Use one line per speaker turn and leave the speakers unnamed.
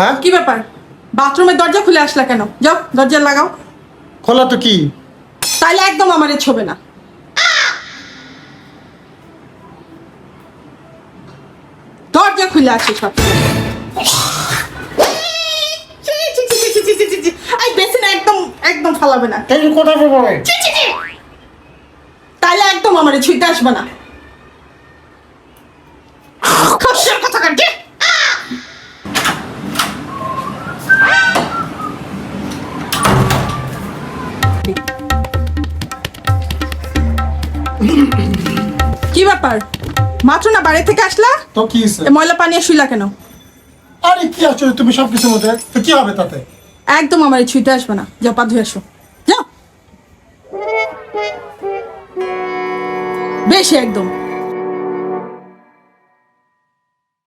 হ্যাঁ?
কি ব্যাপার? বাথরুমের দরজা খুলে আসলা কেন? যাও দরজা লাগাও।
খোলা তো কি?
তাইলে একদম আমারে ছবে না। দরজা খুলে আসে সব। বেসিন একদম একদম ফালাবে না।
তাই কোথায় পাবো।
তাইলে একদম আমারে ছুঁইতে আসবে না। খসের কথা কাটে কি ব্যাপার? মাত্র না বাড়ি থেকে আসলা?
তো কি?
ময়লা পানি শুইলা কেন?
আরে কি আছো তুমি সব কিছুর মধ্যে? তো কি হবে তাতে?
একদম আমার ছুঁইতে আসবে না। যাও পা ধুয়ে আসো। যাও। বেশি একদম।